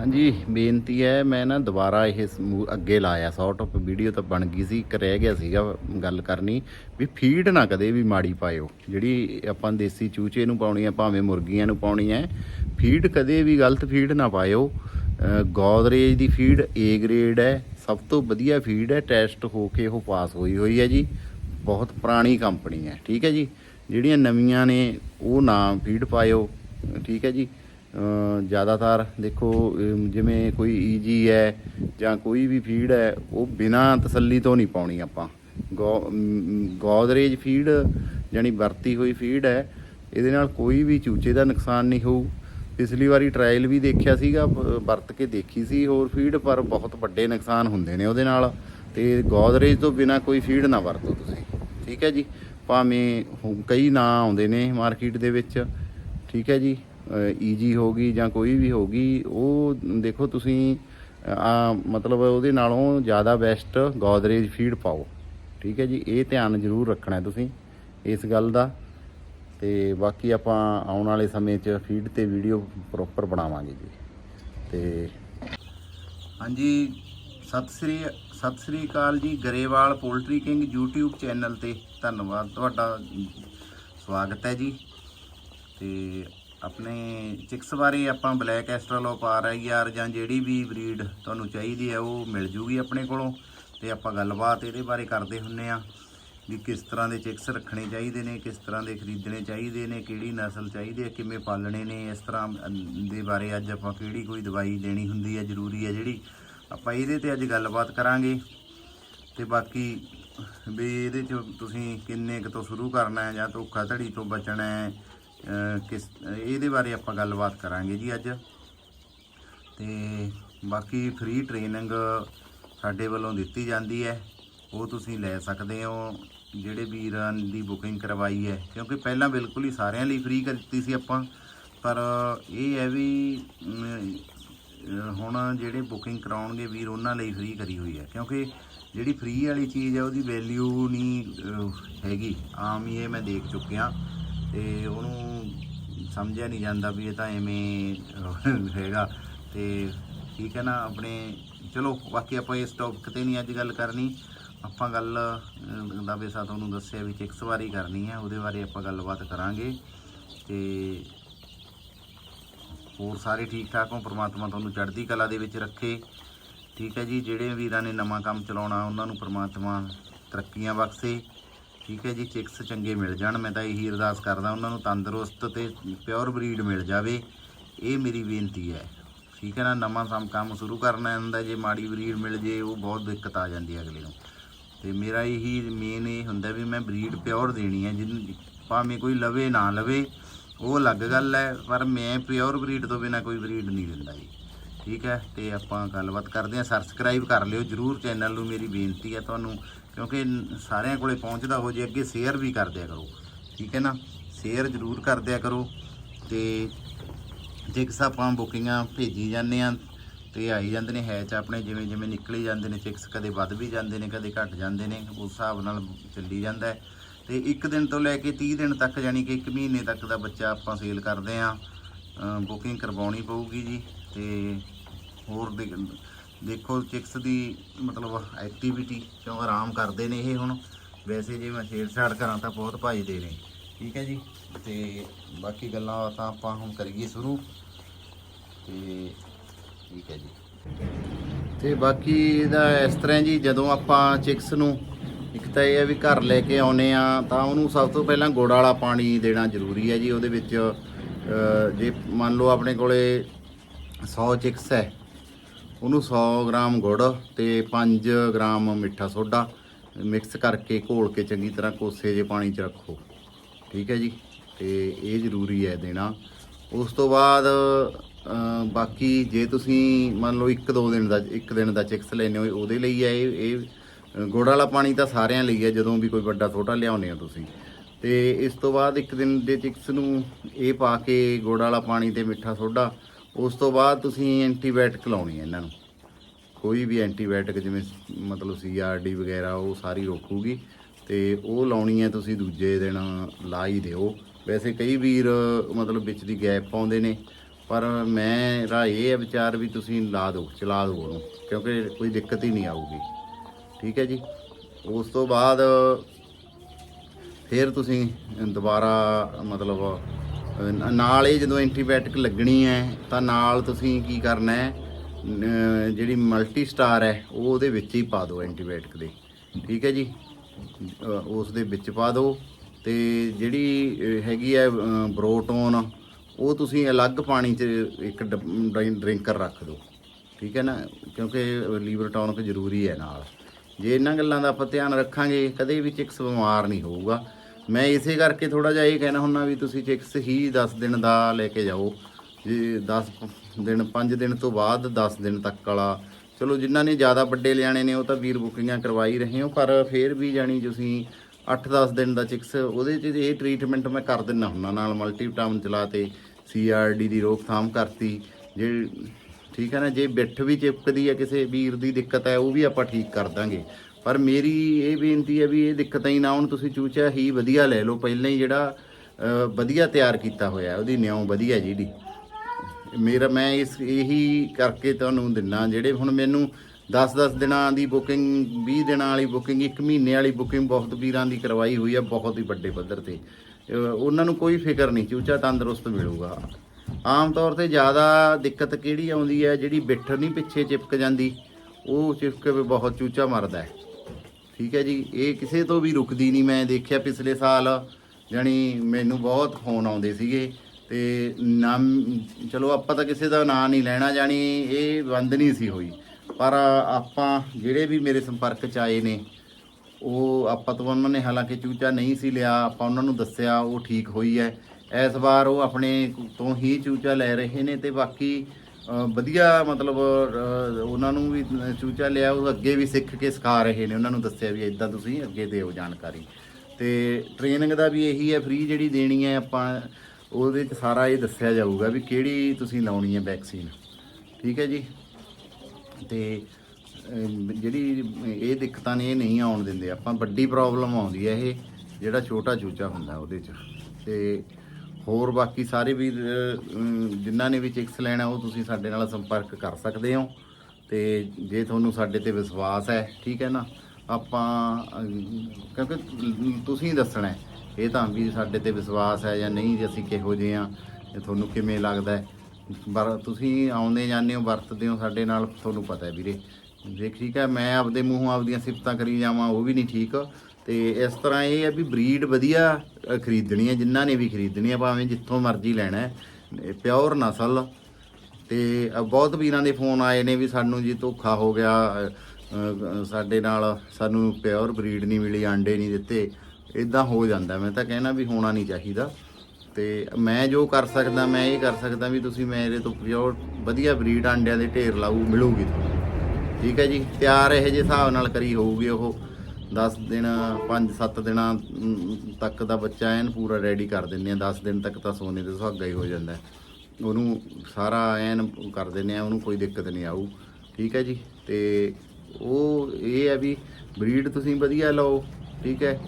ਹਾਂਜੀ, ਬੇਨਤੀ ਹੈ, ਮੈਂ ਨਾ ਦੁਬਾਰਾ ਇਹ ਸਮੂ- ਅੱਗੇ ਲਾਇਆ ਸੌਟ ਆਫ ਵੀਡੀਓ ਤਾਂ ਬਣ ਗਈ ਸੀ, ਇੱਕ ਰਹਿ ਗਿਆ ਸੀਗਾ ਗੱਲ ਕਰਨੀ, ਵੀ ਫੀਡ ਨਾ ਕਦੇ ਵੀ ਮਾੜੀ ਪਾਇਓ। ਜਿਹੜੀ ਆਪਾਂ ਦੇਸੀ ਚੂਚੇ ਨੂੰ ਪਾਉਣੀ ਹੈ ਭਾਵੇਂ ਮੁਰਗੀਆਂ ਨੂੰ ਪਾਉਣੀ ਹੈ ਫੀਡ ਕਦੇ ਵੀ ਗਲਤ ਫੀਡ ਨਾ ਪਾਇਓ। ਗੋਦਰੇਜ ਦੀ ਫੀਡ A ਗ੍ਰੇਡ ਹੈ, ਸਭ ਤੋਂ ਵਧੀਆ ਫੀਡ ਹੈ ਟੈਸਟ ਹੋ ਕੇ ਉਹ ਪਾਸ ਹੋਈ ਹੋਈ ਹੈ ਜੀ। ਬਹੁਤ ਪੁਰਾਣੀ ਕੰਪਨੀ ਹੈ, ਠੀਕ ਹੈ ਜੀ। ਜਿਹੜੀਆਂ ਨਵੀਆਂ ਨੇ, ਉਹ ਨਾ ਫੀਡ ਪਾਇਓ, ਠੀਕ ਹੈ ਜੀ। ਜ਼ਿਆਦਾਤਰ ਦੇਖੋ ਜਿਵੇਂ ਕੋਈ ਈਜੀ ਹੈ ਜਾਂ ਕੋਈ ਵੀ ਫੀਡ ਹੈ ਉਹ ਬਿਨਾਂ ਤਸੱਲੀ ਤੋਂ ਨਹੀਂ ਪਾਉਣੀ ਆਪਾਂ। ਗੋ- ਅਮ, ਗੋਦਰੇਜ ਫੀਡ ਜਾਨੀ ਵਰਤੀ ਹੋਈ ਫੀਡ ਹੈ ਇਹਦੇ ਨਾਲ ਕੋਈ ਵੀ ਚੂਚੇ ਦਾ ਨੁਕਸਾਨ ਨਹੀਂ ਹੋਊ। ਪਿਛਲੀ ਵਾਰੀ ਟ੍ਰਾਇਲ ਵੀ ਦੇਖਿਆ ਸੀਗਾ ਵਰਤ ਕੇ ਦੇਖੀ ਸੀ ਹੋਰ ਫੀਡ ਪਰ ਬਹੁਤ ਵੱਡੇ ਨੁਕਸਾਨ ਹੁੰਦੇ ਨੇ ਉਹਦੇ ਨਾਲ। ਤੇ ਗੋਦਰੇਜ ਤੋਂ ਬਿਨਾ ਕੋਈ ਫੀਡ ਨਾ ਵਰਤੋ ਤੁਸੀਂ। ਠੀਕ ਹੈ ਜੀ? ਭਾਵੇਂ ਕਈ ਨਾਂ ਆਉਂਦੇ ਨੇ ਮਾਰਕੀਟ ਦੇ ਵਿੱਚ। ਠੀਕ ਹੈ ਜੀ? ਈਜੀ ਹੋਗੀ ਜਾਂ ਕੋਈ ਵੀ ਹੋਗੀ ਉਹ ਦੇਖੋ ਤੁਸੀਂ ਆ ਮਤਲਬ ਉਹਦੇ ਨਾਲੋਂ ਜ਼ਿਆਦਾ ਬੈਸਟ ਗੋਦਰੇਜ ਫੀਡ ਪਾਓ। ਠੀਕ ਹੈ ਜੀ, ਇਹ ਧਿਆਨ ਜ਼ਰੂਰ ਰੱਖਣਾ ਤੁਸੀਂ ਇਸ ਗੱਲ ਦਾ। ਤੇ ਬਾਕੀ ਆਪਾਂ ਆਉਣ ਵਾਲੇ ਸਮੇਂ 'ਚ ਫੀਡ ਤੇ ਵੀਡੀਓ ਪ੍ਰੋਪਰ ਬਣਾਵਾਂਗੇ ਜੀ। ਤੇ ਹਾਂਜੀ, ਸਤਿ ਸ੍ਰੀ ਸਤਿ ਸ੍ਰੀ ਅਕਾਲ ਜੀ, Grewal poultry king YouTube channel ਤੇ। ਧੰਨਵਾਦ, ਤੁਹਾਡਾ ਸਵਾਗਤ ਹੈ ਜੀ। ਤੇ ਆਪਣੇ ਚਿਕਸ ਬਾਰੇ ਆਪਾਂ black australorp R I R ਜਾਂ ਜਿਹੜੀ ਵੀ ਬਰੀਡ ਤੁਹਾਨੂੰ ਚਾਹੀਦੀ ਹੈ, ਉਹ ਮਿਲ ਜੂਗੀ ਆਪਣੇ ਕੋਲੋਂ ਤੇ ਆਪਾਂ ਗੱਲਬਾਤ ਇਹਦੇ ਬਾਰੇ ਕਰਦੇ ਹੁੰਨੇ ਆ ਵੀ ਕਿਸ ਤਰ੍ਹਾਂ ਦੇ ਚਿਕਸ ਰੱਖਣੇ ਚਾਹੀਦੇ ਨੇ, ਕਿਸ ਤਰ੍ਹਾਂ ਦੇ ਖਰੀਦਣੇ ਚਾਹੀਦੇ ਨੇ, ਕਿਹੜੀ ਨਸਲ ਚਾਹੀਦੀ ਹੈ, ਕਿਵੇਂ ਪਾਲਣੇ ਨੇ, ਇਸ ਤਰ੍ਹਾਂ ਦੇ ਬਾਰੇ ਅੱਜ ਆਪਾਂ ਕਿਹੜੀ ਕੋਈ ਦਵਾਈ ਦੇਣੀ ਹੁੰਦੀ ਹੈ, ਜ਼ਰੂਰੀ ਹੈ ਜਿਹੜੀ ਆਪਾਂ ਇਹਦੇ ਤੇ ਅੱਜ ਗੱਲਬਾਤ ਕਰਾਂਗੇ। ਤੇ ਬਾਕੀ ਵੀ ਇਹਦੇ ਚ ਤੁਸੀਂ ਕਿੰਨੇ ਕੁ ਤੋਂ ਸ਼ੁਰੂ ਕਰਨਾ ਹੈ ਜਾਂ ਧੋਖਾ ਧੜੀ ਤੋਂ ਬਚਣਾ ਹੈ ਕਿਸ ਇਹਦੇ ਬਾਰੇ ਆਪਾਂ ਗੱਲਬਾਤ ਕਰਾਂਗੇ ਜੀ ਅੱਜ। ਤੇ ਬਾਕੀ ਫ੍ਰੀ ਟ੍ਰੇਨਿੰਗ ਸਾਡੇ ਵੱਲੋਂ ਦਿੱਤੀ ਜਾਂਦੀ ਹੈ। ਉਹ ਤੁਸੀਂ ਲੈ ਸਕਦੇ ਹੋ। ਜਿਹੜੇ ਵੀਰਾਂ ਦੀ ਬੁਕਿੰਗ ਕਰਵਾਈ ਹੈ। ਕਿਉਂਕਿ ਪਹਿਲਾਂ ਬਿਲਕੁਲ ਹੀ ਸਾਰਿਆਂ ਲਈ ਫ੍ਰੀ ਕਰ ਦਿੱਤੀ ਸੀ ਆਪਾਂ। ਪਰ ਇਹ ਹੈ ਵੀ ਹੁਣ ਜਿਹੜੇ ਬੁਕਿੰਗ ਕਰਾਉਣਗੇ ਵੀਰ, ਉਹਨਾਂ ਲਈ ਫ੍ਰੀ ਕਰੀ ਹੋਈ ਹੈ। ਕਿਉਂਕਿ ਜਿਹੜੀ ਫ੍ਰੀ ਵਾਲੀ ਚੀਜ਼ ਹੈ, ਉਹਦੀ ਵੈਲਿਊ ਨਹੀਂ ਹੈਗੀ। ਆਮ ਹੀ ਇਹ ਮੈਂ ਦੇਖ ਚੁੱਕਿਆ। ਤੇ ਉਹਨੂੰ ਸਮਝਿਆ ਨਹੀਂ ਜਾਂਦਾ ਵੀ ਇਹ ਤਾਂ ਐਵੇਂ ਹੈਗਾ ਤੇ ਠੀਕ ਹੈ ਨਾ ਆਪਣੇ ਚਲੋ ਬਾਕੀ ਆਪਾਂ ਇਸ ਟੌਪਿਕ ਤੇ ਨਹੀਂ ਅੱਜ ਗੱਲ ਕਰਨੀ। ਆਪਾਂ ਗੱਲ ਅਹ, ਦਾ ਵਿਸਾ ਤੁਹਾਨੂੰ ਦੱਸਿਆ ਵੀ ਚਿਕਸ ਬਾਰੇ ਕਰਨੀ ਹੈ ਉਹਦੇ ਬਾਰੇ ਆਪਾਂ ਗੱਲਬਾਤ ਕਰਾਂਗੇ ਤੇ ਹੋਰ ਸਾਰੇ ਠੀਕ ਠਾਕ ਹੋ? ਪ੍ਰਮਾਤਮਾ ਤੁਹਾਨੂੰ ਚੜ੍ਹਦੀ ਕਲਾ ਦੇ ਵਿੱਚ ਰੱਖੇ। ਠੀਕ ਹੈ ਜੀ ਜਿਹੜੇ ਵੀਰਾਂ ਨੇ ਨਵਾਂ ਕੰਮ ਚਲਾਉਣਾ ਉਹਨਾਂ ਨੂੰ ਪ੍ਰਮਾਤਮਾ ਤਰੱਕੀਆਂ ਬਖਸ਼ੇ। ਠੀਕ ਹੈ ਜੀ ਚਿਕਸ ਚੰਗੇ ਮਿਲ ਜਾਣ, ਮੈਂ ਤਾਂ ਇਹੀ ਅਰਦਾਸ ਕਰਦਾ ਉਹਨਾਂ ਨੂੰ ਤੰਦਰੁਸਤ ਤੇ ਪਿਓਰ ਬਰੀਡ ਮਿਲ ਜਾਵੇ, ਇਹ ਮੇਰੀ ਬੇਨਤੀ ਹੈ। ਠੀਕ ਹੈ ਨਾ, ਨਵਾਂ ਸਮ ਕੰਮ ਸ਼ੁਰੂ ਕਰਨਾ ਹੁੰਦਾ ਜੇ ਮਾੜੀ ਬਰੀਡ ਮਿਲ ਜੇ, ਉਹ ਬਹੁਤ ਦਿੱਕਤ ਆ ਜਾਂਦੀ ਹੈ ਅਗਲੇ ਨੂੰ। ਤੇ ਮੇਰਾ ਇਹੀ ਮੇਨ ਇਹ ਹੁੰਦਾ ਵੀ ਮੈਂ ਬਰੀਡ ਪਿਓਰ ਦੇਣੀ ਹੈ ਜਿਹਨੂੰ ਭਾਵੇਂ ਕੋਈ ਲਵੇ, ਨਾ ਲਵੇ, ਉਹ ਅਲੱਗ ਗੱਲ ਹੈ, ਪਰ ਮੈਂ ਪਿਓਰ ਬਰੀਡ ਤੋਂ ਬਿਨਾ ਕੋਈ ਬਰੀਡ ਨਹੀਂ ਦਿੰਦਾ ਜੀ। ਠੀਕ ਹੈ? ਤੇ ਆਪਾਂ ਗੱਲਬਾਤ ਕਰਦੇ ਹਾਂ। ਸਬਸਕ੍ਰਾਈਬ ਕਰ ਲਿਓ। ਜਰੂਰ ਚੈਨਲ ਨੂੰ ਮੇਰੀ ਬੇਨਤੀ ਹੈ ਤੁਹਾਨੂੰ, ਕਿਉਂਕਿ ਸਾਰਿਆਂ ਕੋਲੇ ਪਹੁੰਚਦਾ ਹੋ ਜੇ ਅੱਗੇ ਸ਼ੇਅਰ ਵੀ ਕਰ ਦਿਆ ਕਰੋ। ਠੀਕ ਹੈ ਨਾ? ਸ਼ੇਅਰ ਜਰੂਰ ਕਰ ਦਿਆ ਕਰੋ। ਤੇ ਚਿਕਸ ਆਪਾਂ ਬੁਕਿੰਗਾਂ ਭੇਜੀ ਜਾਂਦੇ ਆ ਤੇ ਆਈ ਜਾਂਦੇ ਨੇ ਹੈਚ ਆਪਣੇ, ਜਿਵੇਂ ਜਿਵੇਂ ਨਿਕਲੀ ਜਾਂਦੇ ਨੇ ਚਿਕਸ ਕਦੇ ਵੱਧ ਵੀ ਜਾਂਦੇ ਨੇ, ਕਦੇ ਘਟ ਜਾਂਦੇ ਨੇ, ਉਸ ਹਿਸਾਬ ਨਾਲ ਚੱਲੀ ਜਾਂਦਾ ਹੈ। ਤੇ ਇੱਕ ਦਿਨ ਤੋਂ ਲੈ ਕੇ 30 ਦਿਨ ਤੱਕ ਯਾਨੀ ਕਿ 1 ਮਹੀਨੇ ਤੱਕ ਦਾ ਬੱਚਾ ਆਪਾਂ ਸੇਲ ਕਰਦੇ ਆ ਬੁਕਿੰਗ ਕਰਵਾਉਣੀ ਪਊਗੀ ਜੀ ਤੇ ਹੋਰ ਦੇ- ਦੇਖੋ ਚਿਕਸ ਦੀ ਮਤਲਬ ਐਕਟੀਵਿਟੀ ਕਿਉਂ ਆਰਾਮ ਕਰਦੇ ਨੇ ਇਹ ਹੁਣ। ਵੈਸੇ ਜੇ ਮੈਂ ਛੇੜਛਾੜ ਕਰਾਂ ਤਾਂ ਬਹੁਤ ਭੱਜਦੇ ਨੇ। ਠੀਕ ਹੈ ਜੀ? ਤੇ ਬਾਕੀ ਗੱਲਾਂ ਤਾਂ ਆਪਾਂ ਹੁਣ ਕਰੀਏ ਸ਼ੁਰੂ। ਤੇ ਠੀਕ ਹੈ ਜੀ। ਤੇ ਬਾਕੀ ਇਹਦਾ ਇਸ ਤਰ੍ਹਾਂ ਜੀ, ਜਦੋਂ ਆਪਾਂ ਚਿਕਸ ਨੂੰ ਇੱਕ ਤਾਂ ਇਹ ਹੈ ਵੀ ਘਰ ਲੈ ਕੇ ਆਉਨੇ ਆ ਤਾਂ ਉਹਨੂੰ ਸਭ ਤੋਂ ਪਹਿਲਾਂ ਗੁੜ ਵਾਲਾ ਪਾਣੀ ਦੇਣਾ ਜ਼ਰੂਰੀ ਹੈ ਜੀ। ਉਹਦੇ ਵਿੱਚ ਜੇ ਮੰਨ ਲਓ ਆਪਣੇ ਕੋਲੇ 100 ਚਿਕਸ ਹੈ, ਉਹਨੂੰ 100 ਗ੍ਰਾਮ ਗੁੜ ਤੇ 5 ਗ੍ਰਾਮ ਮਿੱਠਾ ਸੋਡਾ ਮਿਕਸ ਕਰਕੇ ਘੋਲ ਕੇ ਚੰਗੀ ਤਰ੍ਹਾਂ ਕੋਸੇ ਜੇ ਪਾਣੀ 'ਚ ਰੱਖੋ, ਠੀਕ ਹੈ ਜੀ? ਤੇ ਇਹ ਜ਼ਰੂਰੀ ਹੈ ਦੇਣਾ। ਉਸ ਤੋਂ ਬਾਅਦ ਬਾਕੀ ਜੇ ਤੁਸੀਂ ਮੰਨ ਲਓ ਇੱਕ ਦੋ ਦਿਨ ਦਾ, ਇੱਕ ਦਿਨ ਦਾ ਚਿਕਸ ਲੈਨੇ ਹੋ, ਉਹਦੇ ਲਈ ਹੈ ਇਹ ਇਹ ਗੁੜ ਵਾਲਾ ਪਾਣੀ ਤਾਂ ਸਾਰਿਆਂ ਲਈ ਹੈ, ਜਦੋਂ ਵੀ ਕੋਈ ਵੱਡਾ ਛੋਟਾ ਲਿਆਉਂਦੇ ਹੋ ਤੁਸੀਂ। ਤੇ ਇਸ ਤੋਂ ਬਾਅਦ ਇੱਕ ਦਿਨ ਦੇ ਚਿਕਸ ਨੂੰ ਇਹ ਪਾ ਕੇ ਗੁੜ ਵਾਲਾ ਪਾਣੀ ਤੇ ਮਿੱਠਾ ਸੋਡਾ, ਉਸ ਤੋਂ ਬਾਅਦ ਤੁਸੀਂ ਐਂਟੀਬਾਇਓਟਿਕ ਲਾਉਣੀ ਹੈ ਇਹਨਾਂ ਨੂੰ। ਕੋਈ ਵੀ ਐਂਟੀਬਾਇਓਟਿਕ ਜਿਵੇਂ ਸ- ਮਤਲਬ ਸੀਆਰਡੀ ਵਗੈਰਾ, ਉਹ ਸਾਰੀ ਰੋਕੂਗੀ ਤੇ ਉਹ ਲਾਉਣੀ ਹੈ ਤੁਸੀਂ ਦੂਜੇ ਦਿਨ ਲਾ ਹੀ ਦਿਓ। ਵੈਸੇ ਕਈ ਵੀਰ ਮਤਲਬ ਵਿੱਚ ਦੀ ਗੈਪ ਪਾਉਂਦੇ ਨੇ, ਪਰ ਮੈਂ ਮੇਰਾ ਇਹ ਹੈ ਵਿਚਾਰ ਵੀ ਤੁਸੀਂ ਲਾ ਦਿਓ, ਚਲਾ ਦਿਓ ਉਹਨੂੰ, ਕਿਉਂਕਿ ਕੋਈ ਦਿੱਕਤ ਹੀ ਨਹੀਂ ਆਊਗੀ। ਠੀਕ ਹੈ ਜੀ? ਉਸ ਤੋਂ ਬਾਅਦ ਫਿਰ ਤੁਸੀਂ ਦੁਬਾਰਾ ਮਤਲਬ ਨਾਲ ਹੀ ਜਦੋਂ ਐਂਟੀਬਾਇਓਟਿਕ ਲੱਗਣੀ ਹੈ, ਤਾਂ ਨਾਲ ਤੁਸੀਂ ਕੀ ਕਰਨਾ ਹੈ ਜਿਹੜੀ ਮਲਟੀ ਸਟਾਰ ਹੈ, ਉਹ ਉਹਦੇ ਵਿੱਚ ਹੀ ਪਾ ਦਿਓ ਐਂਟੀਬਾਇਓਟਿਕ ਦੇ। ਠੀਕ ਹੈ ਜੀ? ਉਸ ਦੇ ਵਿੱਚ ਪਾ ਦਿਓ ਤੇ ਜਿਹੜੀ ਹੈਗੀ ਹੈ ਬਰੋਟੋਨ ਉਹ ਤੁਸੀਂ ਅਲੱਗ ਪਾਣੀ 'ਚ ਇੱਕ ਡਰਿੰਕਰ ਰੱਖ ਦਿਓ। ਠੀਕ ਹੈ ਨਾ? ਕਿਉਂਕਿ ਲੀਵਰ ਟੌਨਿਕ ਜ਼ਰੂਰੀ ਹੈ ਨਾਲ। ਜੇ ਇਹਨਾਂ ਗੱਲਾਂ ਦਾ ਆਪਾਂ ਧਿਆਨ ਰੱਖਾਂਗੇ, ਕਦੇ ਵੀ ਚਿਕਸ ਬਿਮਾਰ ਨਹੀਂ ਹੋਊਗਾ। ਮੈਂ ਇਸੇ ਕਰਕੇ ਥੋੜਾ ਜਿਹਾ ਇਹ ਕਹਿਣਾ ਹੁੰਦਾ ਵੀ ਤੁਸੀਂ ਚਿਕਸ ਹੀ 10 ਦਿਨ ਦਾ ਲੈ ਕੇ ਜਾਓ, ਜੇ 10 ਦਿਨ 5 ਦਿਨ ਤੋਂ ਬਾਅਦ 10 ਦਿਨ ਤੱਕ ਵਾਲਾ, ਚਲੋ ਜਿਨ੍ਹਾਂ ਨੇ ਜ਼ਿਆਦਾ ਵੱਡੇ ਲਿਆਣੇ ਨੇ ਉਹ ਤਾਂ ਵੀਰ ਬੁਕਿੰਗਾਂ ਕਰਵਾਈ ਰਹੇ ਹੋ, ਪਰ ਫੇਰ ਵੀ ਜਾਣੀ ਤੁਸੀਂ 8-10 ਦਿਨ ਦਾ ਚਿਕਸ, ਉਹਦੇ 'ਚ ਇਹ ਟ੍ਰੀਟਮੈਂਟ ਮੈਂ ਕਰ ਦਿੰਦਾ ਹੁੰਦਾ ਨਾਲ ਮਲਟੀਵਿਟਾਮਿਨ ਚਲਾ ਤੇ ਸੀਆਰਡੀ ਦੀ ਰੋਕਥਾਮ ਕਰਤੀ, ਜੇ ਠੀਕ ਹੈ ਨਾ, ਜੇ ਬਿੱਠ ਵੀ ਚਿਪਕਦੀ ਹੈ ਕਿਸੇ ਵੀਰ ਦੀ ਦਿੱਕਤ ਹੈ, ਉਹ ਵੀ ਆਪਾਂ ਠੀਕ ਕਰ ਦਾਂਗੇ। ਪਰ ਮੇਰੀ ਇਹ ਬੇਨਤੀ ਹੈ ਵੀ ਇਹ ਦਿੱਕਤਾਂ ਹੀ ਨਾ ਹੁਣ, ਤੁਸੀਂ ਚੂਚਾ ਹੀ ਵਧੀਆ ਲੈ ਲਓ। ਪਹਿਲਾਂ ਹੀ ਜਿਹੜਾ ਵਧੀਆ ਤਿਆਰ ਕੀਤਾ ਹੋਇਆ, ਉਹਦੀ ਨਿਉ ਵਧੀਆ ਜਿਹੜੀ। ਮੇਰਾ, ਮੈਂ ਇਸ, ਇਹੀ ਕਰਕੇ ਤੁਹਾਨੂੰ ਦਿੰਨਾ, ਜਿਹੜੇ ਹੁਣ ਮੈਨੂੰ 10-10 ਦਿਨਾਂ ਦੀ ਬੁਕਿੰਗ 20 ਦਿਨਾਂ ਵਾਲੀ ਬੁਕਿੰਗ 1 ਮਹੀਨੇ ਵਾਲੀ ਬੁਕਿੰਗ ਬਹੁਤ ਵੀਰਾਂ ਦੀ ਕਰਵਾਈ ਹੋਈ ਹੈ ਬਹੁਤ ਹੀ ਵੱਡੇ ਪੱਧਰ ਤੇ। ਉਹਨਾਂ ਨੂੰ ਕੋਈ ਫਿਕਰ ਨਹੀਂ, ਚੂਚਾ ਤੰਦਰੁਸਤ ਮਿਲੂਗਾ। ਆਮ ਤੌਰ ਤੇ ਜ਼ਿਆਦਾ ਦਿੱਕਤ ਕਿਹੜੀ ਆਉਂਦੀ ਹੈ, ਜਿਹੜੀ ਬਿੱਠ ਨਹੀਂ ਪਿੱਛੇ ਚਿਪਕ ਜਾਂਦੀ, ਉਹ ਚਿਪਕ ਕੇ ਬਹੁਤ ਚੂਚਾ ਮਰਦਾ ਹੈ। ਠੀਕ ਹੈ ਜੀ, ਇਹ ਕਿਸੇ ਤੋਂ ਵੀ ਰੁਕਦੀ ਨਹੀਂ। ਮੈਂ ਦੇਖਿਆ ਪਿਛਲੇ ਸਾਲ, ਜਾਣੀ ਮੈਨੂੰ ਬਹੁਤ ਫੋਨ ਆਉਂਦੇ ਸੀਗੇ ਤੇ ਨਾਮ, ਚਲੋ ਆਪਾਂ ਤਾਂ ਕਿਸੇ ਦਾ ਨਾਂ ਨਹੀਂ ਲੈਣਾ, ਜਾਣੀ ਇਹ ਬੰਦ ਨਹੀਂ ਸੀ ਹੋਈ। ਪਰ ਆਪਾਂ ਜਿਹੜੇ ਵੀ ਮੇਰੇ ਸੰਪਰਕ ਚ ਆਏ ਨੇ, ਉਹ ਆਪਾਂ ਤੋਂ ਉਹਨਾਂ ਨੇ ਹਾਲਾਂਕਿ ਚੂਚਾ ਨਹੀਂ ਸੀ ਲਿਆ, ਆਪਾਂ ਉਹਨਾਂ ਨੂੰ ਦੱਸਿਆ, ਉਹ ਠੀਕ ਹੋਈ ਹੈ। ਇਸ ਵਾਰ ਉਹ ਆਪਣੇ ਤੋਂ ਹੀ ਚੂਚਾ ਲੈ ਰਹੇ ਨੇ ਤੇ ਬਾਕੀ ਵਧੀਆ ਮਤਲਬ ਉਹਨਾਂ ਨੂੰ ਵੀ ਚੂਚਾ ਲਿਆ, ਉਹ ਅੱਗੇ ਵੀ ਸਿੱਖ ਕੇ ਸਿਖਾ ਰਹੇ ਨੇ। ਉਹਨਾਂ ਨੂੰ ਦੱਸਿਆ ਵੀ ਇਦਾਂ ਤੁਸੀਂ ਅੱਗੇ ਦਿਓ ਜਾਣਕਾਰੀ। ਤੇ ਟ੍ਰੇਨਿੰਗ ਦਾ ਵੀ ਇਹੀ ਹੈ ਫ੍ਰੀ ਜਿਹੜੀ ਦੇਣੀ ਹੈ ਆਪਾਂ, ਉਹਦੇ ਚ ਸਾਰਾ ਇਹ ਦੱਸਿਆ ਜਾਊਗਾ ਵੀ ਕਿਹੜੀ ਤੁਸੀਂ ਲਾਉਣੀ ਹੈ ਵੈਕਸੀਨ ਠੀਕ ਹੈ ਜੀ? ਤੇ ਜਿਹੜੀ ਇਹ ਦਿੱਕਤਾਂ ਨੇ, ਇਹ ਨਹੀਂ ਆਉਣ ਦਿੰਦੇ। ਆਪਾਂ ਵੱਡੀ ਪ੍ਰੋਬਲਮ ਆਉਂਦੀ ਹੈ ਇਹ, ਜਿਹੜਾ ਛੋਟਾ ਚੂਚਾ ਹੁੰਦਾ ਉਹਦੇ 'ਚ। ਤੇ ਹੋਰ ਬਾਕੀ ਸਾਰੇ ਵੀਰ ਜਿਨ੍ਹਾਂ ਨੇ ਵੀ ਚਿਕਸ ਲੈਣਾ, ਉਹ ਤੁਸੀਂ ਸਾਡੇ ਨਾਲ ਸੰਪਰਕ ਕਰ ਸਕਦੇ ਹੋ। ਤੇ ਜੇ ਤੁਹਾਨੂੰ ਸਾਡੇ ਤੇ ਵਿਸ਼ਵਾਸ ਹੈ, ਠੀਕ ਹੈ ਨਾ? ਆਪਾਂ ਕਿਉਂਕਿ ਤੁਸੀਂ ਦੱਸਣਾ ਇਹ ਤਾਂ ਵੀ ਸਾਡੇ ਤੇ ਵਿਸ਼ਵਾਸ ਹੈ ਜਾਂ ਨਹੀਂ, ਜੇ ਅਸੀਂ ਕਿਹੋ ਜਿਹੇ ਆ ਤੁਹਾਨੂੰ ਕਿਵੇਂ ਲੱਗਦਾ ਹੈ? ਪਰ ਤੁਸੀਂ ਆਉਂਦੇ ਜਾਂਦੇ ਹੋ, ਵਰਤਦੇ ਹੋ ਸਾਡੇ ਨਾਲ, ਤੁਹਾਨੂੰ ਪਤਾ ਹੈ ਵੀਰੇ। ਦੇਖ ਠੀਕ ਹੈ, ਮੈਂ ਆਪਦੇ ਮੂੰਹੋਂ ਆਪਦੀਆਂ ਸਿਫਤਾਂ ਕਰੀ ਜਾਵਾਂ, ਉਹ ਵੀ ਨਹੀਂ ਠੀਕ। ਤੇ ਇਸ ਤਰ੍ਹਾਂ ਇਹ ਹੈ ਵੀ ਬਰੀਡ ਵਧੀਆ ਖਰੀਦਣੀ ਹੈ, ਜਿਨ੍ਹਾਂ ਨੇ ਵੀ ਖਰੀਦਣੀ ਹੈ, ਭਾਵੇਂ ਜਿੱਥੋਂ ਮਰਜ਼ੀ ਲੈਣਾ ਪਿਓਰ ਨਸਲ। ਤੇ ਬਹੁਤ ਵੀਰਾਂ ਦੇ ਫੋਨ ਆਏ ਨੇ ਵੀ ਸਾਨੂੰ ਜੀ ਧੋਖਾ ਹੋ ਗਿਆ ਸਾਡੇ ਨਾਲ ਸਾਨੂੰ ਪਿਓਰ ਬਰੀਡ ਨਹੀਂ ਮਿਲੀ, ਆਂਡੇ ਨਹੀਂ ਦਿੱਤੇ ਇਦਾਂ ਹੋ ਜਾਂਦਾ। ਮੈਂ ਤਾਂ ਕਹਿਣਾ ਵੀ ਹੋਣਾ ਨਹੀਂ ਚਾਹੀਦਾ। ਤੇ ਮੈਂ ਜੋ ਕਰ ਸਕਦਾ, ਮੈਂ ਇਹ ਕਰ ਸਕਦਾ ਵੀ ਤੁਸੀਂ ਮੇਰੇ ਤੋਂ ਪਿਓਰ ਵਧੀਆ ਬਰੀਡ ਆਂਡਿਆਂ ਦੇ ਢੇਰ ਲਾਊ, ਮਿਲੂਗੀ ਤੁਹਾਨੂੰ। ਠੀਕ ਹੈ ਜੀ? ਤਿਆਰ ਇਹ ਜੇ ਹਿਸਾਬ ਨਾਲ ਕਰੀ ਹੋਊਗੀ ਉਹ। 10 ਦਿਨ 5-7 ਦਿਨਾਂ ਤੱਕ ਦਾ ਬੱਚਾ ਐਨ ਪੂਰਾ ਰੈਡੀ ਕਰ ਦਿੰਦੇ ਆ। 10 ਦਿਨ ਤੱਕ ਤਾਂ ਸੋਨੇ ਤੇ ਸੁਹਾਗਾ ਹੀ ਹੋ ਜਾਂਦਾ ਉਹਨੂੰ ਸਾਰਾ ਐਨ ਕਰ ਦਿੰਦੇ ਆ, ਉਹਨੂੰ ਕੋਈ ਦਿੱਕਤ ਨਹੀਂ ਆਊ। ਠੀਕ ਹੈ ਜੀ? ਤੇ ਉਹ ਇਹ ਹੈ ਵੀ ਬਰੀਡ ਤੁਸੀਂ ਵਧੀਆ ਲਓ, ਠੀਕ ਹੈ?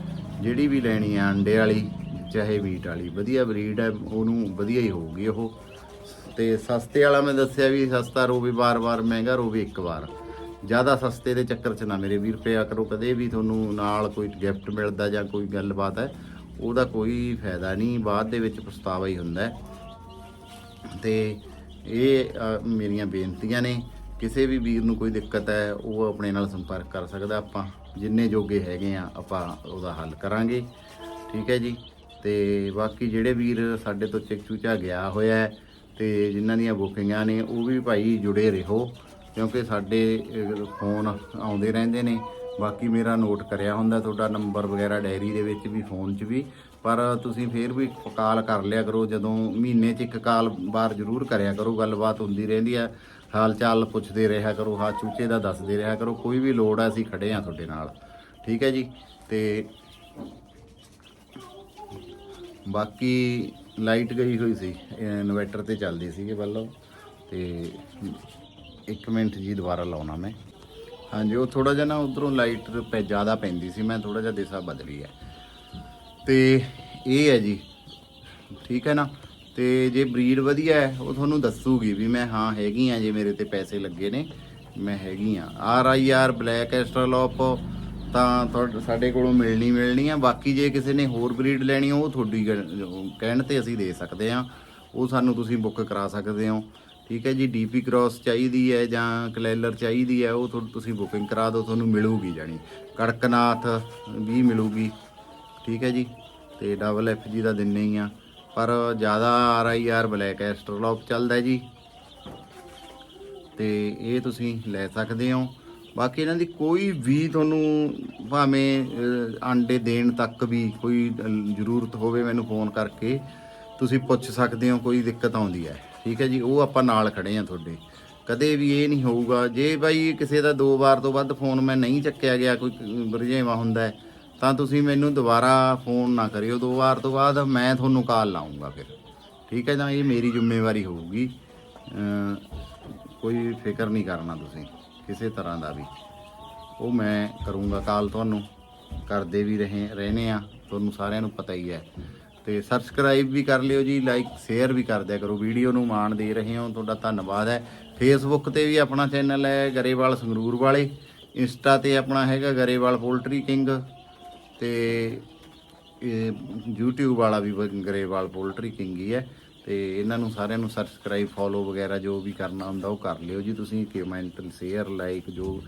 ਜਿਹੜੀ ਵੀ ਲੈਣੀ ਆ, ਅੰਡੇ ਵਾਲੀ, ਚਾਹੇ ਮੀਟ ਵਾਲੀ, ਵਧੀਆ ਬਰੀਡ ਹੈ, ਉਹਨੂੰ ਵਧੀਆ ਹੀ ਹੋਊਗੀ ਉਹ। ਤੇ ਸਸਤੇ ਵਾਲਾ ਮੈਂ ਦੱਸਿਆ ਵੀ ਸਸਤਾ ਰੋਵੇ ਵਾਰ ਵਾਰ ਮਹਿੰਗਾ ਰੋਵੇ ਇੱਕ ਵਾਰ। ਜ਼ਿਆਦਾ ਸਸਤੇ ਦੇ ਚੱਕਰ 'ਚ ਨਾ ਮੇਰੇ ਵੀਰ ਪਿਆ ਕਰੋ, ਕਦੇ ਵੀ ਤੁਹਾਨੂੰ ਨਾਲ ਕੋਈ ਗਿਫਟ ਮਿਲਦਾ ਜਾਂ ਕੋਈ ਗੱਲਬਾਤ ਹੈ, ਉਹਦਾ ਕੋਈ ਫਾਇਦਾ ਨਹੀਂ, ਬਾਅਦ ਦੇ ਵਿੱਚ ਪਛਤਾਵਾ ਹੀ ਹੁੰਦਾ ਹੈ। ਤੇ ਇਹ ਮੇਰੀਆਂ ਬੇਨਤੀਆਂ ਨੇ, ਕਿਸੇ ਵੀ ਵੀਰ ਨੂੰ ਕੋਈ ਦਿੱਕਤ ਹੈ, ਉਹ ਆਪਣੇ ਨਾਲ ਸੰਪਰਕ ਕਰ ਸਕਦਾ ਆਪਾਂ, ਜਿੰਨੇ ਜੋਗੇ ਹੈਗੇ ਆ, ਆਪਾਂ ਉਹਦਾ ਹੱਲ ਕਰਾਂਗੇ। ਠੀਕ ਹੈ ਜੀ? ਤੇ ਬਾਕੀ ਜਿਹੜੇ ਵੀਰ ਸਾਡੇ ਤੋਂ ਚਿਕ ਚੂਚਾ ਗਿਆ ਹੋਇਆ ਹੈ, ਤੇ ਜਿਨ੍ਹਾਂ ਦੀਆਂ ਬੁਕਿੰਗਾਂ ਨੇ, ਉਹ ਵੀ ਭਾਈ ਜੁੜੇ ਰਹੋ। ਕਿਉਂਕਿ ਸਾਡੇ ਫੋਨ ਆਉਂਦੇ ਰਹਿੰਦੇ ਨੇ। ਬਾਕੀ ਮੇਰਾ ਨੋਟ ਕਰਿਆ ਹੁੰਦਾ, ਤੁਹਾਡਾ ਨੰਬਰ ਵਗੈਰਾ ਡਾਇਰੀ ਦੇ ਵਿੱਚ ਵੀ ਫੋਨ 'ਚ ਵੀ। ਪਰ ਤੁਸੀਂ ਫੇਰ ਵੀ ਕਾਲ ਕਰ ਲਿਆ ਕਰੋ, ਜਦੋਂ ਮਹੀਨੇ 'ਚ ਇੱਕ ਕਾਲ ਬਾਰ ਜ਼ਰੂਰ ਕਰਿਆ ਕਰੋ, ਗੱਲਬਾਤ ਹੁੰਦੀ ਰਹਿੰਦੀ ਆ। ਹਾਲ ਚਾਲ ਪੁੱਛਦੇ ਰਿਹਾ ਕਰੋ ਹਾਂ ਚੂਚੇ ਦਾ ਦੱਸਦੇ ਰਿਹਾ ਕਰੋ, ਕੋਈ ਵੀ ਲੋੜ ਆ ਅਸੀਂ ਖੜੇ ਆ ਤੁਹਾਡੇ ਨਾਲ। ਠੀਕ ਹੈ ਜੀ? ਤੇ ਬਾਕੀ ਲਾਈਟ ਗਈ ਹੋਈ ਸੀ, ਇਨਵਰਟਰ ਤੇ ਚੱਲਦੀ ਸੀਗੇ ਵੱਲੋਂ ਤੇ ਇੱਕ ਮਿੰਟ ਜੀ ਦੁਬਾਰਾ ਲਾਉਣਾ ਮੈਂ। ਹਾਂਜੀ, ਉਹ ਥੋੜਾ ਜਿਹਾ ਨਾ ਉਧਰੋਂ ਲਾਈਟ ਪੈ, ਜ਼ਿਆਦਾ ਪੈਂਦੀ ਸੀ, ਮੈਂ ਥੋੜਾ ਜਿਹਾ ਦਿਸ਼ਾ ਬਦਲੀ ਹੈ। ਤੇ ਇਹ ਹੈ ਜੀ, ਠੀਕ ਹੈ ਨਾ? ਤੇ ਜੇ ਬਰੀਡ ਵਧੀਆ ਹੈ, ਉਹ ਤੁਹਾਨੂੰ ਦੱਸੂਗੀ ਵੀ ਮੈਂ, ਹਾਂ, ਹੈਗੀ ਆ, ਜੇ ਮੇਰੇ ਤੇ ਪੈਸੇ ਲੱਗੇ ਨੇ, ਮੈਂ ਹੈਗੀ ਆ। R I R, black australorp, ਤਾਂ ਤੁਹਾਡੇ, ਸਾਡੇ ਕੋਲੋਂ ਮਿਲਣੀ ਮਿਲਣੀ ਆ। ਬਾਕੀ ਜੇ ਕਿਸੇ ਨੇ ਹੋਰ ਬਰੀਡ ਲੈਣੀ, ਉਹ ਤੁਹਾਡੀ ਗ- ਕਹਿਣ ਤੇ ਅਸੀਂ ਦੇ ਸਕਦੇ ਆ। ਉਹ ਸਾਨੂੰ ਤੁਸੀਂ ਬੁੱਕ ਕਰਾ ਸਕਦੇ ਹੋ। ਠੀਕ ਹੈ ਜੀ ਡੀਪੀ ਕ੍ਰਾਸ ਚਾਹੀਦੀ ਹੈ ਜਾਂ ਕਲੈਲਰ ਚਾਹੀਦੀ ਹੈ, ਉਹ ਤੁਸੀਂ ਬੁਕਿੰਗ ਕਰਾ ਦਿਓ, ਤੁਹਾਨੂੰ ਮਿਲੂਗੀ ਜਾਣੀ। ਕੜਕਨਾਥ ਵੀ ਮਿਲੂਗੀ, ਠੀਕ ਹੈ ਜੀ, ਤੇ ਡਬਲ ਐਫ ਜੀ ਦਾ ਦਿੰਨੇ ਹੀ ਆ। ਪਰ ਜ਼ਿਆਦਾ R I R black australorp ਚੱਲਦਾ ਜੀ। ਤੇ ਇਹ ਤੁਸੀਂ ਲੈ ਸਕਦੇ ਹੋ। ਬਾਕੀ ਇਹਨਾਂ ਦੀ ਕੋਈ ਵੀ ਤੁਹਾਨੂੰ ਭਾਵੇਂ ਆਂਡੇ ਦੇਣ ਤੱਕ ਵੀ ਕੋਈ ਜ਼ਰੂਰਤ ਹੋਵੇ, ਮੈਨੂੰ ਫੋਨ ਕਰਕੇ ਤੁਸੀਂ ਪੁੱਛ ਸਕਦੇ ਹੋ, ਕੋਈ ਦਿੱਕਤ ਆਉਂਦੀ ਹੈ। ਠੀਕ ਹੈ ਜੀ, ਉਹ ਆਪਾਂ ਨਾਲ ਖੜੇ ਆ ਤੁਹਾਡੇ। ਕਦੇ ਵੀ ਇਹ ਨਹੀਂ ਹੋਊਗਾ, ਜੇ ਬਾਈ ਕਿਸੇ ਦਾ ਦੋ ਵਾਰ ਤੋਂ ਵੱਧ ਫੋਨ ਮੈਂ ਨਹੀਂ ਚੱਕਿਆ ਗਿਆ, ਕੋਈ ਵਰਜੇਵਾ ਹੁੰਦਾ ਤਾਂ ਤੁਸੀਂ ਮੈਨੂੰ ਦੁਬਾਰਾ ਫੋਨ ਨਾ ਕਰਿਓ। ਦੋ ਵਾਰ ਤੋਂ ਬਾਅਦ ਮੈਂ ਤੁਹਾਨੂੰ ਕਾਲ ਲਾਉਂਗਾ ਫਿਰ। ਠੀਕ ਹੈ, ਤਾਂ ਇਹ ਮੇਰੀ ਜ਼ਿੰਮੇਵਾਰੀ ਹੋਊਗੀ। ਕੋਈ ਫਿਕਰ ਨਹੀਂ ਕਰਨਾ ਤੁਸੀਂ, ਕਿਸੇ ਤਰ੍ਹਾਂ ਦਾ ਵੀ। ਉਹ ਮੈਂ ਕਰੂੰਗਾ ਕਾਲ ਤੁਹਾਨੂੰ। ਕਰਦੇ ਵੀ ਰਹੇ ਰਹਨੇ ਆ ਤੁਹਾਨੂੰ ਸਾਰਿਆਂ ਨੂੰ ਪਤਾ ਹੀ ਹੈ। ਤੇ ਸਬਸਕ੍ਰਾਈਬ ਵੀ ਕਰ ਲਿਓ ਜੀ ਲਾਈਕ ਸ਼ੇਅਰ ਵੀ ਕਰ ਦਿਆ ਕਰੋ। ਵੀਡੀਓ ਨੂੰ ਮਾਣ ਦੇ ਰਹੇ ਹੋ, ਤੁਹਾਡਾ ਧੰਨਵਾਦ ਹੈ। ਫੇਸਬੁੱਕ ਤੇ ਵੀ ਆਪਣਾ ਚੈਨਲ ਹੈ ਗਰੇਵਾਲ ਸੰਗਰੂਰ ਵਾਲੇ। ਇੰਸਟਾ ਤੇ ਆਪਣਾ ਹੈਗਾ ਗਰੇਵਾਲ ਪੋਲਟਰੀ ਕਿੰਗ ਤੇ, ਇਹ, YouTube ਵਾਲਾ ਵੀ ਗਰੇਵਾਲ ਪੋਲਟਰੀ ਕਿੰਗ ਹੀ ਹੈ। ਤੇ ਇਹਨਾਂ ਨੂੰ ਸਾਰਿਆਂ ਨੂੰ ਸਬਸਕ੍ਰਾਈਬ ਫੋਲੋ ਵਗੈਰਾ ਜੋ ਵੀ ਕਰਨਾ ਹੁੰਦਾ ਉਹ ਕਰ ਲਿਓ ਜੀ। ਤੁਸੀਂ ਕਮੈਂਟ ਸ਼ੇਅਰ ਲਾਈਕ ਜੋ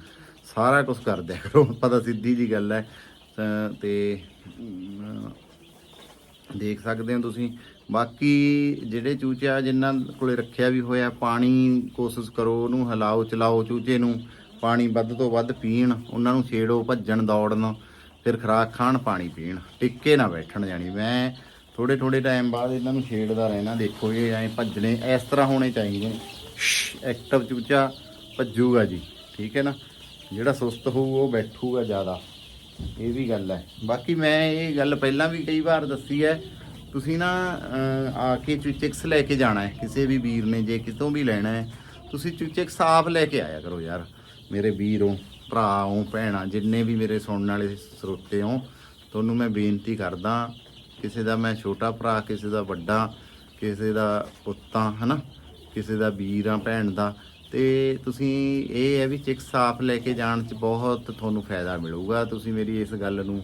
ਸਾਰਾ ਕੁਝ ਕਰ ਦਿਆ ਕਰੋ। ਪਤਾ ਸਿੱਧੀ ਜੀ ਗੱਲ ਹੈ। ਤਾਂ ਤੇ ਦੇਖ ਸਕਦੇ ਹੋ ਤੁਸੀਂ। ਬਾਕੀ ਜਿਹੜੇ ਚੂਚਾ ਜਿਨ੍ਹਾਂ ਕੋਲੇ ਰੱਖਿਆ ਵੀ ਹੋਇਆ ਪਾਣੀ, ਕੋਸ਼ਿਸ਼ ਕਰੋ ਉਹਨੂੰ ਹਿਲਾਓ, ਚਲਾਓ ਚੂਚੇ ਨੂੰ। ਪਾਣੀ ਵੱਧ ਤੋਂ ਵੱਧ ਪੀਣ, ਉਹਨਾਂ ਨੂੰ ਛੇੜੋ, ਭੱਜਣ, ਦੌੜਨ, ਫਿਰ ਖੁਰਾਕ ਖਾਣ, ਪਾਣੀ ਪੀਣ। ਟਿੱਕੇ ਨਾ ਬੈਠਣ ਜਾਣੀ। ਮੈਂ ਥੋੜੇ ਥੋੜੇ ਟਾਈਮ ਬਾਅਦ ਇਹਨਾਂ ਨੂੰ ਛੇੜਦਾ ਰਹਿਣਾ। ਦੇਖੋ ਇਹ ਐਂ ਭੱਜਣੇ, ਇਸ ਤਰ੍ਹਾਂ ਹੋਣੇ ਚਾਹੀਦੇ। ਐਕਟਿਵ ਚੂਚਾ ਭੱਜੂਗਾ ਜੀ, ਠੀਕ ਹੈ ਨਾ? ਜਿਹੜਾ ਸੁਸਤ ਹੋਊ, ਉਹ ਬੈਠੂਗਾ ਜ਼ਿਆਦਾ। ਇਹ ਵੀ ਗੱਲ ਹੈ। ਬਾਕੀ ਮੈਂ ਇਹ ਗੱਲ ਪਹਿਲਾਂ ਵੀ ਕਈ ਵਾਰ ਦੱਸੀ ਹੈ, ਤੁਸੀਂ ਨਾ ਆ ਕੇ ਚੂਚਿਕਸ ਲੈ ਕੇ ਜਾਣਾ ਹੈ, ਕਿਸੇ ਵੀ ਵੀਰ ਨੇ ਜੇ ਕਿਤੋਂ ਵੀ ਲੈਣਾ ਹੈ, ਤੁਸੀਂ ਚੂਚਿਕਸ ਆਪ ਲੈ ਕੇ ਆਇਆ ਕਰੋ ਯਾਰ। ਮੇਰੇ ਵੀਰੋਂ, ਭਰਾਓ, ਭੈਣਾਂ, ਜਿੰਨੇ ਵੀ ਮੇਰੇ ਸੁਣਨ ਵਾਲੇ ਸਰੋਤੇ ਹੋ ਤੁਹਾਨੂੰ ਮੈਂ ਬੇਨਤੀ ਕਰਦਾ, ਕਿਸੇ ਦਾ ਮੈਂ ਛੋਟਾ ਭਰਾ, ਕਿਸੇ ਦਾ ਵੱਡਾ, ਕਿਸੇ ਦਾ ਪੁੱਤਾਂ, ਹਨਾ? ਕਿਸੇ ਦਾ ਵੀਰ ਆ, ਭੈਣ ਦਾ ਤੇ ਤੁਸੀਂ ਇਹ ਹੈ ਵੀ ਚਿਕ ਸਾਫ਼ ਲੈ ਕੇ ਜਾਣ ਚ ਬਹੁਤ ਤੁਹਾਨੂੰ ਫਾਇਦਾ ਮਿਲੂਗਾ। ਤੁਸੀਂ ਮੇਰੀ ਇਸ ਗੱਲ ਨੂੰ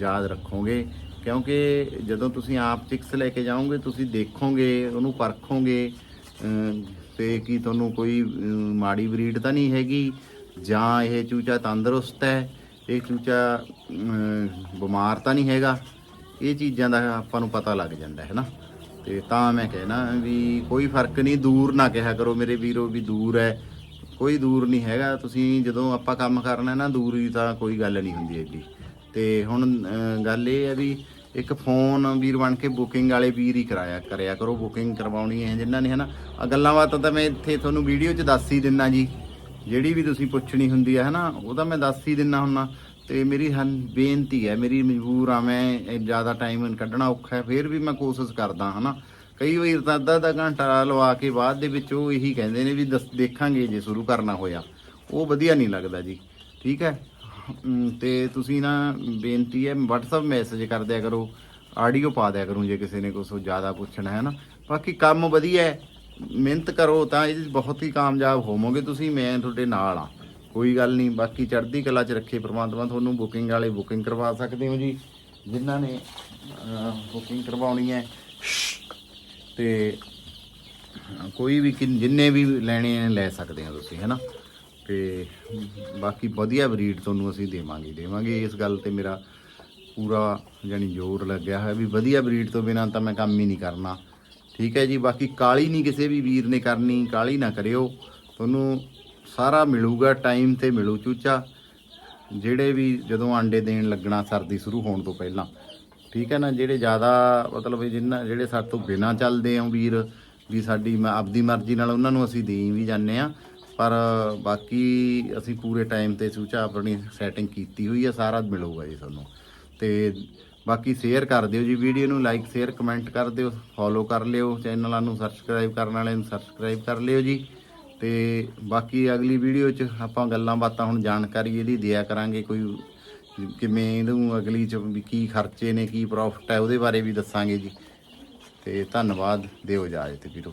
ਯਾਦ ਰੱਖੋਗੇ ਕਿਉਂਕਿ ਜਦੋਂ ਤੁਸੀਂ ਆਪ ਚਿਕਸ ਲੈ ਕੇ ਜਾਓਗੇ ਤੁਸੀਂ ਦੇਖੋਗੇ ਉਹਨੂੰ ਪਰਖੋਗੇ ਅਮ, ਤੇ ਕੀ ਤੁਹਾਨੂੰ ਕੋਈ ਮਾੜੀ ਬਰੀਡ ਤਾਂ ਨਹੀਂ ਹੈਗੀ ਜਾਂ ਇਹ ਚੂਚਾ ਤੰਦਰੁਸਤ ਹੈ ਇਹ ਚੂਚਾ ਬਿਮਾਰ ਤਾਂ ਨਹੀਂ ਹੈਗਾ ਇਹ ਚੀਜ਼ਾਂ ਦਾ ਆਪਾਂ ਨੂੰ ਪਤਾ ਲੱਗ ਜਾਂਦਾ ਹੈ ਨਾ। ਤੇ ਤਾਂ ਮੈਂ ਕਹਿਣਾ ਵੀ ਕੋਈ ਫ਼ਰਕ ਨਹੀਂ, ਦੂਰ ਨਾ ਕਿਹਾ ਕਰੋ ਮੇਰੇ ਵੀਰੋ ਵੀ ਦੂਰ ਹੈ। ਕੋਈ ਦੂਰ ਨਹੀਂ ਹੈਗਾ, ਤੁਸੀਂ ਜਦੋਂ ਆਪਾਂ ਕੰਮ ਕਰਨਾ ਨਾ ਦੂਰ ਦੂਰੀ ਤਾਂ ਕੋਈ ਗੱਲ ਨਹੀਂ ਹੁੰਦੀ ਐਡੀ ਤੇ ਹੁਣ ਗੱਲ ਇਹ ਹੈ ਵੀ ਇੱਕ ਫੋਨ ਵੀਰ ਬਣ ਕੇ ਬੁਕਿੰਗ ਵਾਲੇ ਵੀਰ ਹੀ ਕਰਾਇਆ, ਕਰਿਆ ਕਰੋ, ਬੁਕਿੰਗ ਕਰਵਾਉਣੀ ਹੈ ਜਿਨ੍ਹਾਂ ਨੇ, ਹਨਾ। ਆਹ ਗੱਲਾਂ ਬਾਤਾਂ ਤਾਂ ਮੈਂ ਇੱਥੇ ਤੁਹਾਨੂੰ ਵੀਡੀਓ 'ਚ ਦੱਸ ਹੀ ਦਿੰਨਾ ਜੀ। ਜਿਹੜੀ ਵੀ ਤੁਸੀਂ ਪੁੱਛਣੀ ਹੁੰਦੀ ਹੈ, ਹਨਾ, ਉਹ ਤਾਂ ਮੈਂ ਦੱਸ ਹੀ ਦਿੰਨਾ ਹੁੰਨਾ। ਤੇ ਮੇਰੀ ਹਨ ਬੇਨਤੀ ਹੈ ਮੇਰੀ ਮਜਬੂਰ ਆ ਮੈਂ ਜ਼ਿਆਦਾ ਟਾਈਮ ਕੱਢਣਾ ਔਖਾ ਹੈ ਫਿਰ ਵੀ ਮੈਂ ਕੋਸ਼ਿਸ਼ ਕਰਦਾ ਹਨਾ। ਕਈ ਵਾਰ ਤਾਂ ਅੱਧਾ ਅੱਧਾ ਘੰਟਾ ਲਵਾ ਕੇ ਬਾਅਦ ਦੇ ਵਿੱਚ ਉਹ ਇਹੀ ਕਹਿੰਦੇ ਨੇ ਵੀ ਦੱਸ- ਦੇਖਾਂਗੇ ਜੇ ਸ਼ੁਰੂ ਕਰਨਾ ਹੋਇਆ। ਉਹ ਵਧੀਆ ਨਹੀਂ ਲੱਗਦਾ ਜੀ ਠੀਕ ਹੈ? ਅਮ, ਤੇ ਤੁਸੀਂ ਨਾ ਬੇਨਤੀ ਹੈ WhatsApp ਮੈਸੇਜ ਕਰ ਦਿਆ ਕਰੋ ਆਡੀਓ ਪਾ ਦਿਆ ਕਰੂੰ ਜੇ ਕਿਸੇ ਨੇ ਕੁਝ ਜ਼ਿਆਦਾ ਪੁੱਛਣਾ ਹੈ ਨਾ। ਬਾਕੀ ਕੰਮ ਵਧੀਆ ਹੈ ਮਿਹਨਤ ਕਰੋ ਤਾਂ ਇਹ 'ਚ ਬਹੁਤ ਹੀ ਕਾਮਯਾਬ ਹੋਵੋਗੇ ਤੁਸੀਂ ਮੈਂ ਤੁਹਾਡੇ ਨਾਲ ਆ ਕੋਈ ਗੱਲ ਨਹੀਂ, ਬਾਕੀ ਚੜ੍ਹਦੀ ਕਲਾ 'ਚ ਰੱਖੇ ਪ੍ਰਮਾਤਮਾ, ਤੁਹਾਨੂੰ ਬੁਕਿੰਗ ਵਾਲੇ ਬੁਕਿੰਗ ਕਰਵਾ ਸਕਦੇ ਹੋ ਜੀ, ਜਿਨ੍ਹਾਂ ਨੇ ਬੁਕਿੰਗ ਕਰਵਾਉਣੀ ਹੈ। ਤੇ ਕੋਈ ਵੀ ਕਿਨ- ਜਿੰਨੇ ਵੀ ਲੈਣੇ ਆ ਲੈ ਸਕਦੇ ਹੋ ਤੁਸੀਂ, ਹੈਨਾ? ਤੇ ਬਾਕੀ ਵਧੀਆ ਬਰੀਡ ਤੁਹਾਨੂੰ ਅਸੀਂ ਦੇਵਾਂਗੇ ਦੇਵਾਂਗੇ ਇਸ ਗੱਲ ਤੇ ਮੇਰਾ ਪੂਰਾ ਜਾਨੀ ਜ਼ੋਰ ਲੱਗਿਆ ਹੋਇਆ ਵੀ ਵਧੀਆ ਬਰੀਡ ਤੋਂ ਬਿਨਾਂ ਤਾਂ ਮੈਂ ਕੰਮ ਹੀ ਨਹੀਂ ਕਰਨਾ। ਠੀਕ ਹੈ ਜੀ, ਬਾਕੀ ਕਾਲੀ ਨਹੀਂ ਕਿਸੇ ਵੀ ਵੀਰ ਨੇ ਕਰਨੀ, ਕਾਲੀ ਨਾ ਕਰਿਓ। ਤੁਹਾਨੂੰ ਸਾਰਾ ਮਿਲੂਗਾ ਟਾਈਮ ਤੇ ਮਿਲੂ ਚੂਚਾ। ਜਿਹੜੇ ਵੀ ਜਦੋਂ ਆਂਡੇ ਦੇਣ ਲੱਗਣਾ, ਸਰਦੀ ਸ਼ੁਰੂ ਹੋਣ ਤੋਂ ਪਹਿਲਾਂ। ਠੀਕ ਹੈ ਨਾ, ਜਿਹੜੇ ਜ਼ਿਆਦਾ ਮਤਲਬ ਵੀ ਜਿੰਨਾ, ਜਿਹੜੇ ਸਾਡੇ ਤੋਂ ਬਿਨਾ ਚੱਲਦੇ ਆ ਵੀਰ, ਵੀ ਸਾਡੀ ਮ- ਆਪਦੀ ਮਰਜ਼ੀ ਨਾਲ ਉਹਨਾਂ ਨੂੰ ਅਸੀਂ ਦੇਈ ਵੀ ਜਾਂਦੇ ਆ। ਪਰ ਬਾਕੀ ਅਸੀਂ ਪੂਰੇ ਟਾਈਮ ਤੇ ਸੂਚਾ ਆਪਣੀ ਸੈਟਿੰਗ ਕੀਤੀ ਹੋਈ ਆ, ਸਾਰਾ ਮਿਲੂਗਾ ਜੀ ਤੁਹਾਨੂੰ ਤੇ ਬਾਕੀ ਸ਼ੇਅਰ ਕਰ ਦਿਓ ਜੀ ਵੀਡੀਓ ਨੂੰ ਲਾਈਕ ਸ਼ੇਅਰ ਕਮੈਂਟ ਕਰ ਦਿਓ ਫੋਲੋ ਕਰ ਲਿਓ ਚੈਨਲਾਂ ਨੂੰ ਸਬਸਕ੍ਰਾਈਬ ਕਰਨ ਵਾਲਿਆਂ ਨੂੰ ਸਬਸਕ੍ਰਾਈਬ ਕਰ ਲਿਓ ਜੀ। ਤੇ ਬਾਕੀ ਅਗਲੀ ਵੀਡੀਓ 'ਚ ਆਪਾਂ ਗੱਲਾਂ ਬਾਤਾਂ ਹੁਣ ਜਾਣਕਾਰੀ ਇਹਦੀ ਦਿਆ ਕਰਾਂਗੇ, ਕੋਈ ਕਿਵੇਂ ਇਹਨੂੰ ਅਗਲੀ 'ਚ ਵੀ ਕੀ ਖਰਚੇ ਨੇ, ਕੀ ਪ੍ਰੋਫਿਟ ਹੈ, ਉਹਦੇ ਬਾਰੇ ਵੀ ਦੱਸਾਂਗੇ ਜੀ। ਤੇ ਧੰਨਵਾਦ, ਦਿਓ ਇਜਾਜ਼ਤ ਵੀਰੋ।